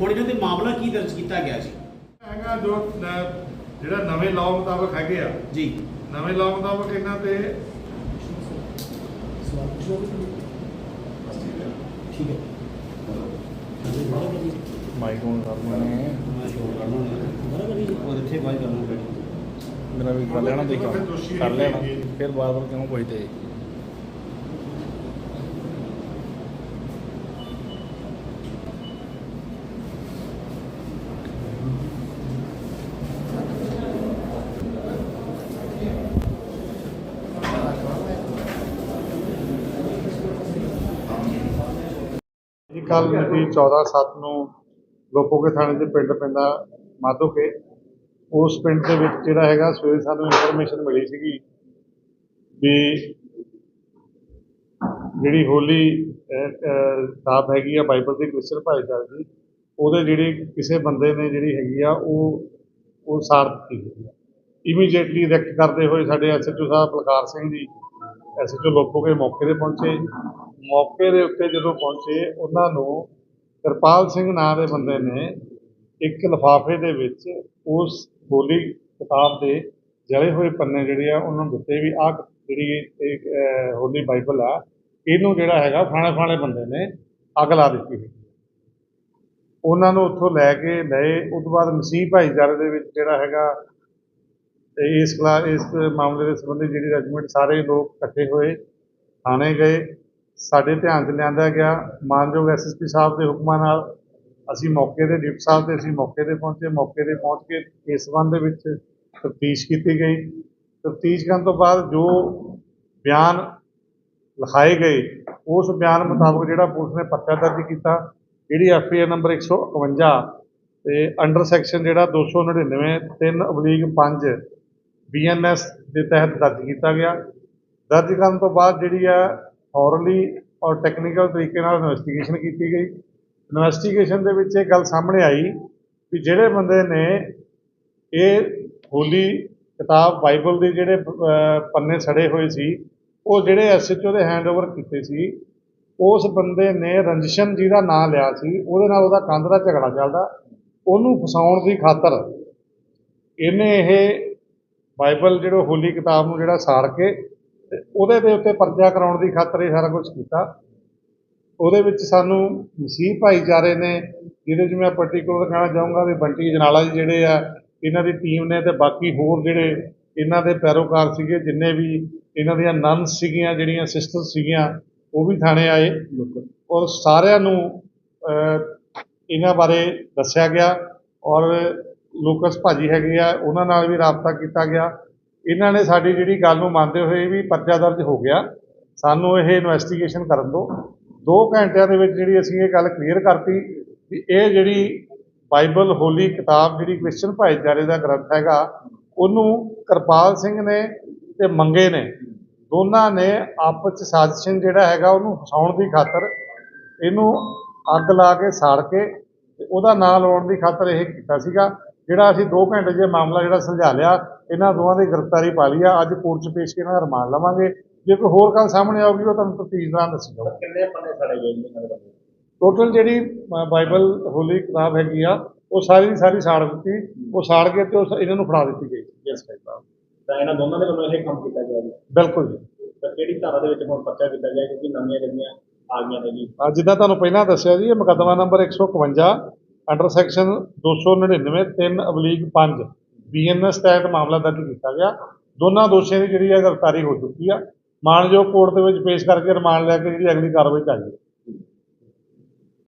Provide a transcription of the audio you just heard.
ਹੁਣ ਇਹਨਾਂ ਤੇ ਮਾਮਲਾ ਕੀ ਦਰਜ ਕੀਤਾ ਗਿਆ ਜੀ? ਹੈਗਾ ਜੋ ਨ- ਜਿਹੜਾ ਨਵੇਂ ਲਾਅ ਮੁਤਾਬਕ ਹੈਗੇ ਆ। ਜੀ। ਨਵੇਂ ਲਾਅ ਮੁਤਾਬਕ ਇਹਨਾਂ ਤੇ ਠੀਕ ਹੈ। ਮਾਈਕ ਨੂੰ ਕਰਨਾ ਨੇ ਉਹ ਇੱਥੇ ਬਾਈ ਕਰਨਾ ਮੇਰਾ ਵੀ ਕਰ ਲੈਣਾ ਦੇਖੋ ਕਰ ਲੈਣਾ। ਫਿਰ ਬਾਰ ਬਾਰ ਕਿਉਂ ਪੁੱਛਦੇ। ਜੀ ਕੱਲ ਮਿਤੀ 14/7 ਨੂੰ ਲੋਪੋਕੇ ਥਾਣੇ ਦੇ ਪਿੰਡ ਪੈਂਦਾ ਮਾਧੋਕੇ ਉਸ ਪਿੰਡ ਦੇ ਵਿੱਚ ਜਿਹੜਾ ਹੈਗਾ ਸਵੇਰੇ ਸਾਨੂੰ ਇਨਫੋਰਮੇਸ਼ਨ ਮਿਲੀ ਸੀਗੀ ਵੀ ਜਿਹੜੀ ਹੋਲੀ ਅਹ, ਹੈਗੀ ਆ ਬਾਈਬਲ ਦੀ ਕ੍ਰਿਸਚਨ ਭਾਈਚਾਰੇ ਦੀ ਉਹਦੇ ਜਿਹੜੀ ਕਿਸੇ ਬੰਦੇ ਨੇ ਜਿਹੜੀ ਹੈਗੀ ਆ ਉਹ ਉਹ ਸਾੜ ਦਿੱਤੀ ਗਈ ਇਮੀਡੀਏਟਲੀ ਰੈਕਟ ਕਰਦੇ ਹੋਏ ਸਾਡੇ ਐਸਐਚਓ ਸਾਹਿਬ ਬਲਕਾਰ ਸਿੰਘ ਜੀ ਐਸਐਚਓ ਲੋਪੋਕੇ ਮੌਕੇ ਤੇ ਪਹੁੰਚੇ ਮੌਕੇ ਦੇ ਉੱਤੇ ਜਦੋਂ ਪਹੁੰਚੇ, ਉਹਨਾਂ ਨੂੰ ਕਿਰਪਾਲ ਸਿੰਘ ਨਾਂ ਦੇ ਬੰਦੇ ਨੇ ਇੱਕ ਲਿਫਾਫੇ ਦੇ ਵਿੱਚ ਉਸ ਹੋਲੀ ਕਿਤਾਬ ਦੇ ਜਲੇ ਹੋਏ ਪੰਨੇ ਜਿਹੜੇ ਆ, ਉਹਨਾਂ ਨੂੰ ਦਿੱਤੇ ਵੀ ਆਹ ਜਿਹੜੀ ਹੋਲੀ ਬਾਈਬਲ ਆ, ਇਹਨੂੰ ਜਿਹੜਾ ਹੈਗਾ ਫਾਣੇ ਫਾਣੇ ਬੰਦੇ ਨੇ ਅੱਗ ਲਾ ਦਿੱਤੀ ਹੈ ਉਹਨਾਂ ਨੂੰ ਉੱਥੋਂ ਲੈ ਕੇ ਲਏ। ਉਸ ਤੋਂ ਬਾਅਦ ਮਸੀਹ ਭਾਈਚਾਰੇ ਦੇ ਵਿੱਚ ਜਿਹੜਾ ਹੈਗਾ ਤੇ ਇਸ ਕਲਾ ਇਸ ਮਾਮਲੇ ਦੇ ਸੰਬੰਧੀ ਜਿਹੜੀ ਰੈਜੀਮੈਂਟ ਸਾਰੇ ਲੋਕ ਇਕੱਠੇ ਹੋਏ, ਥਾਣੇ ਗਏ। ਸਾਡੇ ਧਿਆਨ 'ਚ ਲਿਆਂਦਾ ਗਿਆ, ਮਾਨਯੋਗ ਐਸਐਸਪੀ ਸਾਹਿਬ ਦੇ ਹੁਕਮਾਂ ਨਾਲ ਅਸੀਂ ਮੌਕੇ ਤੇ, ਡਿਪਟੀ ਸਾਹਿਬ ਤੇ ਅਸੀਂ ਮੌਕੇ ਤੇ ਪਹੁੰਚੇ। ਮੌਕੇ ਤੇ ਪਹੁੰਚ ਕੇ ਇਸ ਸੰਬੰਧ ਦੇ ਵਿੱਚ ਤਫਤੀਸ਼ ਕੀਤੀ ਗਈ। ਤਫਤੀਸ਼ ਕਰਨ ਤੋਂ ਬਾਅਦ ਜੋ ਬਿਆਨ ਲਿਖਾਏ ਗਏ, ਉਸ ਬਿਆਨ ਮੁਤਾਬਕ ਜਿਹੜਾ ਪੁਲਿਸ ਨੇ ਪਰਚਾ ਦਰਜ ਕੀਤਾ, ਜਿਹੜੀ ਐਫਆਈਆਰ ਨੰਬਰ 151 ਤੇ ਅੰਡਰ ਸੈਕਸ਼ਨ ਜਿਹੜਾ 299 3 ਅਬਲੀਗ 5 ਬੀਐਨਐਸ ਦੇ ਤਹਿਤ ਦਰਜ ਕੀਤਾ ਗਿਆ। ਦਰਜ ਕਰਨ ਤੋਂ ਬਾਅਦ ਜਿਹੜੀ ਆ ਥੋਰਲੀ ਔਰ ਟੈਕਨੀਕਲ ਤਰੀਕੇ ਨਾਲ ਇਨਵੈਸਟੀਗੇਸ਼ਨ ਕੀਤੀ ਗਈ। ਇਨਵੈਸਟੀਗੇਸ਼ਨ ਦੇ ਵਿੱਚ ਇਹ ਗੱਲ ਸਾਹਮਣੇ ਆਈ ਵੀ ਜਿਹੜੇ ਬੰਦੇ ਨੇ ਇਹ ਹੋਲੀ ਕਿਤਾਬ ਬਾਈਬਲ ਦੇ ਜਿਹੜੇ ਪੰਨੇ ਸੜੇ ਹੋਏ ਸੀ, ਉਹ ਜਿਹੜੇ ਐਸਐਚਓ ਦੇ ਹੈਂਡਓਵਰ ਕੀਤੇ ਸੀ, ਉਸ ਬੰਦੇ ਨੇ ਰੰਜਸ਼ਨ ਜੀ ਦਾ ਨਾਂ ਲਿਆ ਸੀ, ਉਹਦੇ ਨਾਲ ਉਹਦਾ ਕੰਧ ਦਾ ਝਗੜਾ ਚੱਲਦਾ। ਉਹਨੂੰ ਫਸਾਉਣ ਦੀ ਖਾਤਰ ਇਹਨੇ ਇਹ ਬਾਈਬਲ ਜਿਹੜਾ ਹੋਲੀ ਕਿਤਾਬ ਨੂੰ ਜਿਹੜਾ ਸਾੜ ਕੇ ਤੇ ਉਹਦੇ ਦੇ ਉੱਤੇ ਪਰਚਾ ਕਰਾਉਣ ਦੀ ਖਾਤਰ ਇਹ ਸਾਰਾ ਕੁਝ ਕੀਤਾ। ਉਹਦੇ ਵਿੱਚ ਸਾਨੂੰ ਮਸੀਹ ਭਾਈਚਾਰੇ ਨੇ, ਜਿਹਦੇ 'ਚ ਮੈਂ ਪਾਰਟਿਕੂਲਰ ਕਹਿਣਾ ਚਾਹੂੰਗਾ ਵੀ ਬੰਟੀ ਜਨਾਲਾ ਜੀ ਜਿਹੜੇ ਆ, ਇਹਨਾਂ ਦੀ ਟੀਮ ਨੇ ਤੇ ਬਾਕੀ ਹੋਰ ਜਿਹੜੇ ਇਹਨਾਂ ਦੇ ਪੈਰੋਕਾਰ ਸੀਗੇ, ਜਿੰਨੇ ਵੀ ਇਹਨਾਂ ਦੀਆਂ ਨਨਸ ਸੀਗੀਆਂ, ਜਿਹੜੀਆਂ ਸਿਸਟਰ ਸੀਗੀਆਂ, ਉਹ ਵੀ ਥਾਣੇ ਆਏ। ਔਰ ਸਾਰਿਆਂ ਨੂੰ ਇਹਨਾਂ ਬਾਰੇ ਦੱਸਿਆ ਗਿਆ। ਔਰ ਲੋਕਸ ਭਾਜੀ ਹੈਗੇ ਆ, ਉਹਨਾਂ ਨਾਲ ਵੀ ਰਾਬਤਾ ਕੀਤਾ ਗਿਆ। ਇਹਨਾਂ ਨੇ ਸਾਡੀ ਜਿਹੜੀ ਗੱਲ ਨੂੰ ਮੰਨਦੇ ਹੋਏ ਵੀ ਪਰਚਾ ਦਰਜ ਹੋ ਗਿਆ। ਸਾਨੂੰ ਇਹ ਇਨਵੈਸਟੀਗੇਸ਼ਨ ਕਰਨ ਦਿਓ। 2 ਘੰਟਿਆਂ ਦੇ ਵਿੱਚ ਜਿਹੜੀ ਅਸੀਂ ਇਹ ਗੱਲ ਕਲੀਅਰ ਕਰਤੀ ਵੀ ਇਹ ਜਿਹੜੀ ਬਾਈਬਲ ਹੋਲੀ ਕਿਤਾਬ ਜਿਹੜੀ ਕ੍ਰਿਸਚਨ ਭਾਈਚਾਰੇ ਦਾ ਗ੍ਰੰਥ ਹੈਗਾ, ਉਹਨੂੰ ਕਿਰਪਾਲ ਸਿੰਘ ਨੇ ਤੇ ਮੰਗੇ ਨੇ। ਦੋਨਾਂ ਨੇ ਆਪਸ ਚ ਸਾਜ਼ਿਸ਼ ਜਿਹੜਾ ਹੈਗਾ ਉਹਨੂੰ ਫਸਾਉਣ ਦੀ ਖਾਤਰ ਇਹਨੂੰ ਅੱਗ ਲਾ ਕੇ ਸਾੜ ਕੇ ਤੇ ਉਹਦਾ ਨਾਂ ਲਾਉਣ ਦੀ ਖਾਤਰ ਇਹ ਕੀਤਾ ਸੀਗਾ। ਜਿਹੜਾ ਅਸੀਂ 2 ਘੰਟੇ ਇਹ ਮਾਮਲਾ ਜਿਹੜਾ ਸੁਲਝਾ ਲਿਆ ਇਹਨਾਂ ਦੋਵਾਂ ਦੀ ਗ੍ਰਿਫਤਾਰੀ ਪਾ ਲਈ ਆ ਅੱਜ ਕੋਰਟ 'ਚ ਪੇਸ਼ ਕੇ ਇਹਨਾਂ ਦਾ ਰਿਮਾਂਡ ਲਵਾਂਗੇ। ਜੇ ਕੋਈ ਹੋਰ ਗੱਲ ਸਾਹਮਣੇ ਆਊਗੀ ਉਹ ਤੁਹਾਨੂੰ ਤਫਤੀਸ਼ ਦੌਰਾਨ ਦੱਸੀ ਜਾਊਗੀ। ਕਿੰਨੇ ਪੰਨੇ ਸੜੇ ਗਏ ਜੀ ਦੇ ਟੋਟਲ ਜਿਹੜੀ ਬਾਈਬਲ ਹੋਲੀ ਕਿਤਾਬ ਹੈਗੀ ਆ ਉਹ ਸਾਰੀ ਦੀ ਸਾਰੀ ਸਾੜ ਦਿੱਤੀ ਉਹ ਸਾੜ ਕੇ ਤੇ ਉਸ ਇਹਨਾਂ ਨੂੰ ਫੜਾ ਦਿੱਤੀ ਗਈ। ਇਸ ਕਿਤਾਬ ਤਾਂ ਇਹਨਾਂ ਦੋਨਾਂ ਦੇ ਵੱਲੋਂ ਇਹ ਕੰਮ ਕੀਤਾ ਗਿਆ ਜੀ? ਬਿਲਕੁਲ ਜੀ। ਤਾਂ ਕਿਹੜੀ ਧਾਰਾ ਦੇ ਵਿੱਚ ਹੁਣ ਪਰਚਾ ਕੀਤਾ ਗਿਆ ਕਿਉਂਕਿ ਨਵੀਆਂ ਜਿਹੜੀਆਂ ਆ ਗਈਆਂ ਨੇ ਜੀ? ਜਿੱਦਾਂ ਤੁਹਾਨੂੰ ਪਹਿਲਾਂ ਦੱਸਿਆ ਜੀ ਇਹ ਮੁਕੱਦਮਾ ਨੰਬਰ 151 ਅੰਡਰ ਸੈਕਸ਼ਨ 299 3 ਅਬਲੀਗ 5 ਬੀਐਨਐਸ ਤਹਿਤ ਮਾਮਲਾ ਦਰਜ ਕੀਤਾ ਗਿਆ। ਦੋਨਾਂ ਦੋਸ਼ੀਆਂ ਦੀ ਜਿਹੜੀ ਹੈ ਗ੍ਰਿਫਤਾਰੀ ਹੋ ਚੁੱਕੀ ਆ। ਮਾਨਯੋਗ ਕੋਰਟ ਦੇ ਵਿੱਚ ਪੇਸ਼ ਕਰਕੇ ਰਿਮਾਂਡ ਲੈ ਕੇ ਜਿਹੜੀ ਅਗਲੀ ਕਾਰਵਾਈ ਚੱਲ ਰਹੀ ਹੈ।